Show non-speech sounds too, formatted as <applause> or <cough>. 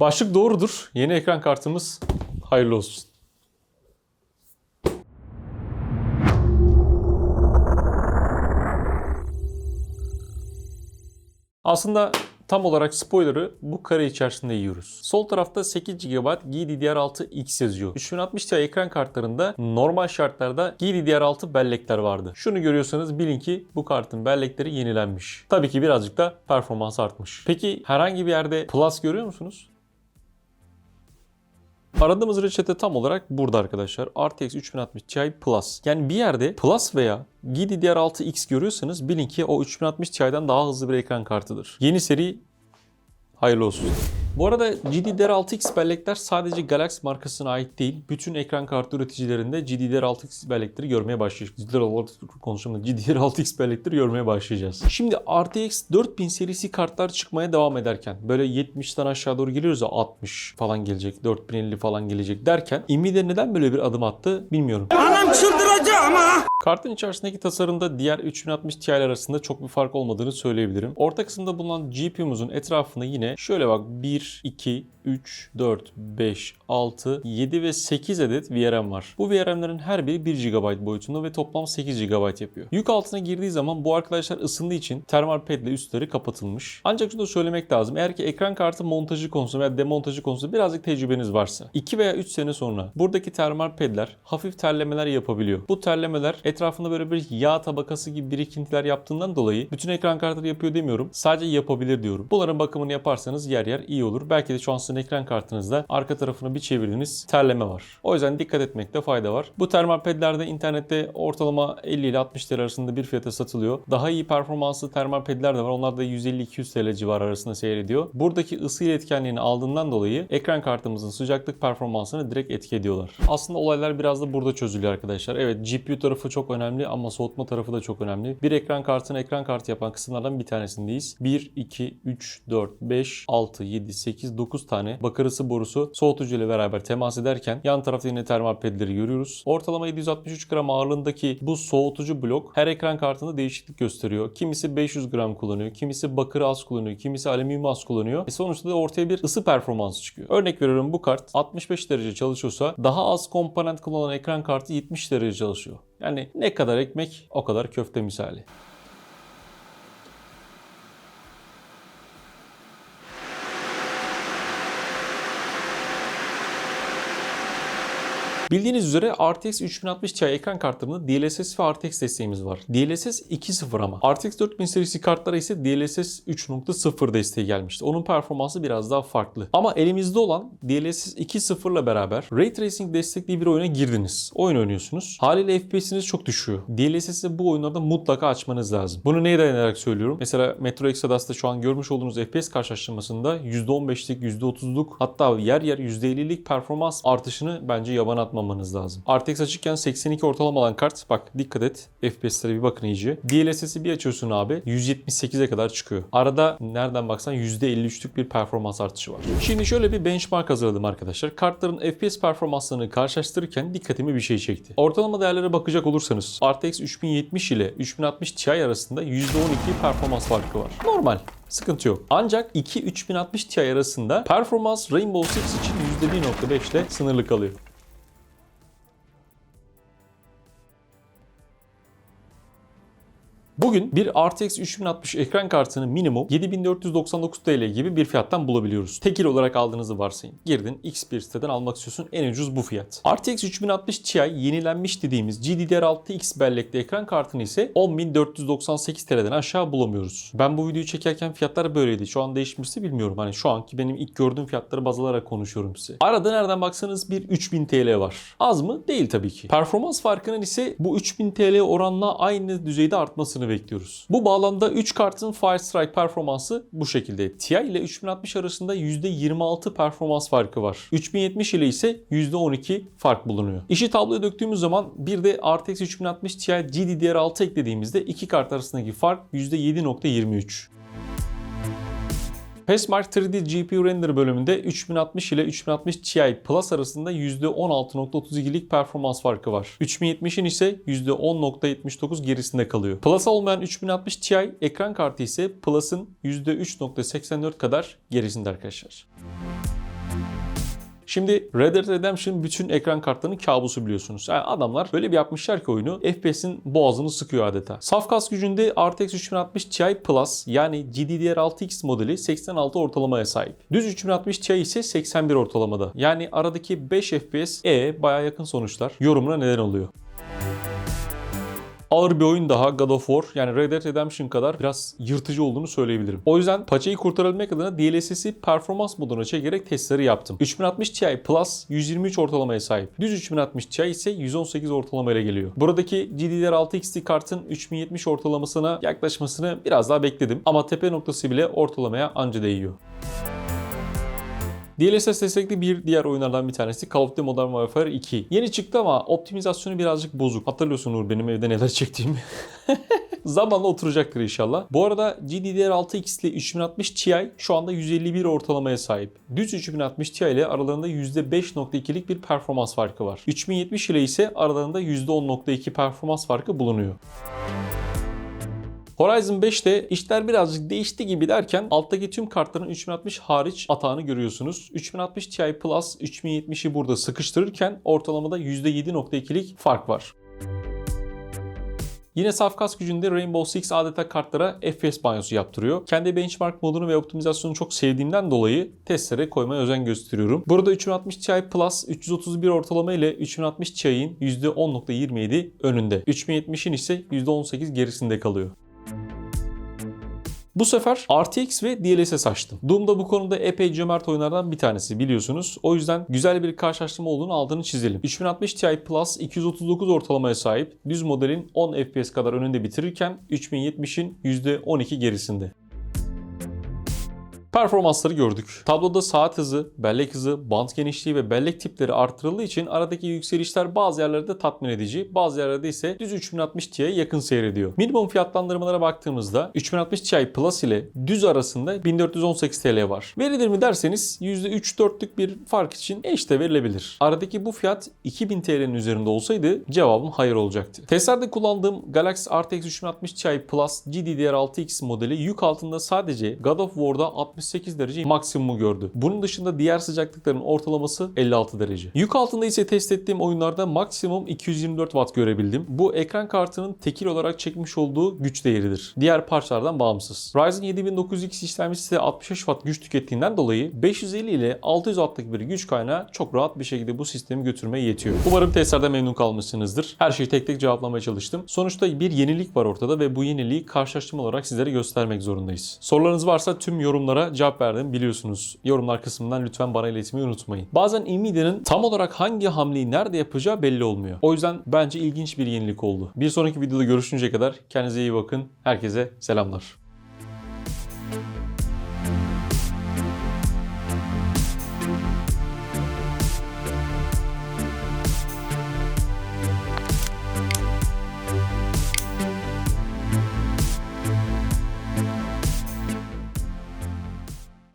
Başlık doğrudur. Yeni ekran kartımız hayırlı olsun. Aslında tam olarak spoiler'ı bu kare içerisinde yiyoruz. Sol tarafta 8 GB GDDR6X yazıyor. 3060 Ti ekran kartlarında normal şartlarda GDDR6 bellekler vardı. Şunu görüyorsanız bilin ki bu kartın bellekleri yenilenmiş. Tabii ki birazcık da performans artmış. Peki herhangi bir yerde Plus görüyor musunuz? Aradığımız reçete tam olarak burada arkadaşlar. RTX 3060 Ti Plus. Yani bir yerde Plus veya GDDR6X görüyorsanız bilin ki o 3060 Ti'den daha hızlı bir ekran kartıdır. Yeni seri hayırlı olsun. Bu arada GDDR6X bellekler sadece Galaxy markasına ait değil. Bütün ekran kartı üreticilerinde GDDR6X bellekleri görmeye başlayacağız. GDDR6 konuşumda GDDR6X bellekleri görmeye başlayacağız. Şimdi RTX 4000 serisi kartlar çıkmaya devam ederken böyle 70'ten aşağı doğru geliyoruz ya 60 falan gelecek, 4050 falan gelecek derken Nvidia neden böyle bir adım attı bilmiyorum. Anam çıldıracak ama. Kartın içerisindeki tasarımda diğer 3060 Ti'ler arasında çok bir fark olmadığını söyleyebilirim. Orta kısımda bulunan GPU'muzun etrafında yine şöyle bak 1, 2, 3, 4, 5, 6, 7 ve 8 adet VRM var. Bu VRM'lerin her biri 1 GB boyutunda ve toplam 8 GB yapıyor. Yük altına girdiği zaman bu arkadaşlar ısındığı için termal pedle üstleri kapatılmış. Ancak şunu da söylemek lazım. Eğer ki ekran kartı montajı konusunda veya demontajı konusunda birazcık tecrübeniz varsa 2 veya 3 sene sonra buradaki termal pedler hafif terlemeler yapabiliyor. Bu terlemeler etrafında böyle bir yağ tabakası gibi birikintiler yaptığından dolayı bütün ekran kartları yapıyor demiyorum. Sadece yapabilir diyorum. Bunların bakımını yaparsanız yer yer iyi olur. Belki de şu an sizin ekran kartınızda arka tarafını bir çevirdiniz terleme var. O yüzden dikkat etmekte fayda var. Bu termal pedler de internette ortalama 50 ile 60 TL arasında bir fiyata satılıyor. Daha iyi performanslı termal pedler de var. Onlar da 150-200 TL civarı arasında seyrediyor. Buradaki ısı iletkenliğini aldığından dolayı ekran kartımızın sıcaklık performansını direkt etki ediyorlar. Aslında olaylar biraz da burada çözülüyor arkadaşlar. Evet GPU tarafı çok önemli ama soğutma tarafı da çok önemli. Bir ekran kartını ekran kartı yapan kısımlardan bir tanesindeyiz. 1, 2, 3, 4, 5, 6, 7, 8, 9 tane bakır ısı borusu soğutucu ile beraber temas ederken yan tarafta yine termal pedleri görüyoruz. Ortalama 763 gram ağırlığındaki bu soğutucu blok her ekran kartında değişiklik gösteriyor. Kimisi 500 gram kullanıyor, kimisi bakır az kullanıyor, kimisi alüminyum az kullanıyor. E sonuçta da ortaya bir ısı performansı çıkıyor. Örnek veriyorum bu kart 65 derece çalışıyorsa daha az komponent kullanan ekran kartı 70 derece çalışıyor. Yani ne kadar ekmek o kadar köfte misali. Bildiğiniz üzere RTX 3060 Ti ekran kartlarında DLSS ve RTX desteğimiz var. DLSS 2.0 ama. RTX 4000 serisi kartlara ise DLSS 3.0 desteği gelmişti. Onun performansı biraz daha farklı. Ama elimizde olan DLSS 2.0 ile beraber Ray Tracing destekli bir oyuna girdiniz. Oyun oynuyorsunuz. Haliyle FPS'iniz çok düşüyor. DLSS'i bu oyunlarda mutlaka açmanız lazım. Bunu neye dayanarak söylüyorum? Mesela Metro Exodus'ta şu an görmüş olduğunuz FPS karşılaştırmasında %15'lik, %30'luk hatta yer yer %50'lik performans artışını bence yaban atmamanız lazım. RTX açıkken 82 ortalama olan kart bak dikkat et FPS'lere bir bakın iyice. DLSS'i bir açıyorsun abi 178'e kadar çıkıyor. Arada nereden baksan %53'lük bir performans artışı var. Şimdi şöyle bir benchmark hazırladım arkadaşlar. Kartların FPS performanslarını karşılaştırırken dikkatimi bir şey çekti. Ortalama değerlere bakacak olursanız RTX 3070 ile 3060 Ti arasında %12 performans farkı var. Normal. Sıkıntı yok. Ancak 2 3060 Ti arasında performans Rainbow Six için %1.5 ile sınırlı kalıyor. Bugün bir RTX 3060 ekran kartını minimum 7499 TL gibi bir fiyattan bulabiliyoruz. Tekil olarak aldığınızı varsayın. Girdin X bir siteden almak istiyorsun en ucuz bu fiyat. RTX 3060 Ti yenilenmiş dediğimiz GDDR6X bellekli ekran kartını ise 10498 TL'den aşağı bulamıyoruz. Ben bu videoyu çekerken fiyatlar böyleydi. Şu an değişmişse bilmiyorum. Hani şu anki benim ilk gördüğüm fiyatları baz alarak konuşuyorum size. Arada nereden baksanız bir 3000 TL var. Az mı? Değil tabii ki. Performans farkının ise bu 3000 TL oranla aynı düzeyde artmasını bekliyoruz. Bu bağlamda 3 kartın Firestrike performansı bu şekilde. Ti ile 3060 arasında %26 performans farkı var. 3070 ile ise %12 fark bulunuyor. İşi tabloya döktüğümüz zaman bir de RTX 3060 Ti GDDR6 eklediğimizde iki kart arasındaki fark %7.23. PESMARK 3D GPU Render bölümünde 3060 ile 3060 Ti Plus arasında %16.32'lik performans farkı var. 3070'in ise %10.79 gerisinde kalıyor. Plus olmayan 3060 Ti ekran kartı ise Plus'ın %3.84 kadar gerisinde arkadaşlar. Şimdi Red Dead Redemption bütün ekran kartlarının kabusu biliyorsunuz. Yani adamlar böyle bir yapmışlar ki oyunu FPS'in boğazını sıkıyor adeta. Saf kas gücünde RTX 3060 Ti Plus yani GDDR6X modeli 86 ortalamaya sahip. Düz 3060 Ti ise 81 ortalamada. Yani aradaki 5 FPS e baya yakın sonuçlar. Yorumuna neden oluyor. Ağır bir oyun daha God of War yani Red Dead Redemption kadar biraz yırtıcı olduğunu söyleyebilirim. O yüzden paçayı kurtarabilmek adına DLSS'i performans moduna çekerek testleri yaptım. 3060 Ti Plus 123 ortalamaya sahip. Düz 3060 Ti ise 118 ortalamayla geliyor. Buradaki GDDR6 XT kartın 3070 ortalamasına yaklaşmasını biraz daha bekledim. Ama tepe noktası bile ortalamaya anca değiyor. DLSS destekli bir diğer oyunlardan bir tanesi Call of Duty Modern Warfare 2. Yeni çıktı ama optimizasyonu birazcık bozuk. Hatırlıyorsun Uğur benim evde neler çektiğimi. <laughs> Zamanla oturacaktır inşallah. Bu arada GDDR6X ile 3060 Ti şu anda 151 ortalamaya sahip. Düz 3060 Ti ile aralarında %5.2'lik bir performans farkı var. 3070 ile ise aralarında %10.2 performans farkı bulunuyor. Horizon 5'te işler birazcık değişti gibi derken alttaki tüm kartların 3060 hariç atağını görüyorsunuz. 3060 Ti Plus 3070'i burada sıkıştırırken ortalamada %7.2'lik fark var. Yine saf kas gücünde Rainbow Six adeta kartlara FPS banyosu yaptırıyor. Kendi benchmark modunu ve optimizasyonu çok sevdiğimden dolayı testlere koymaya özen gösteriyorum. Burada 3060 Ti Plus 331 ortalama ile 3060 Ti'nin %10.27 önünde. 3070'in ise %18 gerisinde kalıyor. Bu sefer RTX ve DLSS açtım. Doom da bu konuda epey cömert oyunlardan bir tanesi biliyorsunuz. O yüzden güzel bir karşılaştırma olduğunu altını çizelim. 3060 Ti Plus 239 ortalamaya sahip. Düz modelin 10 FPS kadar önünde bitirirken 3070'in %12 gerisinde. Performansları gördük. Tabloda saat hızı, bellek hızı, band genişliği ve bellek tipleri artırıldığı için aradaki yükselişler bazı yerlerde tatmin edici, bazı yerlerde ise düz 3060 Ti'ye yakın seyrediyor. Minimum fiyatlandırmalara baktığımızda 3060 Ti Plus ile düz arasında 1418 TL var. Verilir mi derseniz %3-4'lük bir fark için eş de verilebilir. Aradaki bu fiyat 2000 TL'nin üzerinde olsaydı cevabım hayır olacaktı. Testlerde kullandığım Galaxy RTX 3060 Ti Plus GDDR6X modeli yük altında sadece God of War'da 68 derece maksimumu gördü. Bunun dışında diğer sıcaklıkların ortalaması 56 derece. Yük altında ise test ettiğim oyunlarda maksimum 224 watt görebildim. Bu ekran kartının tekil olarak çekmiş olduğu güç değeridir. Diğer parçalardan bağımsız. Ryzen 7900X işlemcisi 65 watt güç tükettiğinden dolayı 550 ile 600 wattlık bir güç kaynağı çok rahat bir şekilde bu sistemi götürmeye yetiyor. Umarım testlerde memnun kalmışsınızdır. Her şeyi tek tek cevaplamaya çalıştım. Sonuçta bir yenilik var ortada ve bu yeniliği karşılaştırma olarak sizlere göstermek zorundayız. Sorularınız varsa tüm yorumlara cevap verdim biliyorsunuz. Yorumlar kısmından lütfen bana iletmeyi unutmayın. Bazen Nvidia'nın tam olarak hangi hamleyi nerede yapacağı belli olmuyor. O yüzden bence ilginç bir yenilik oldu. Bir sonraki videoda görüşünceye kadar kendinize iyi bakın. Herkese selamlar.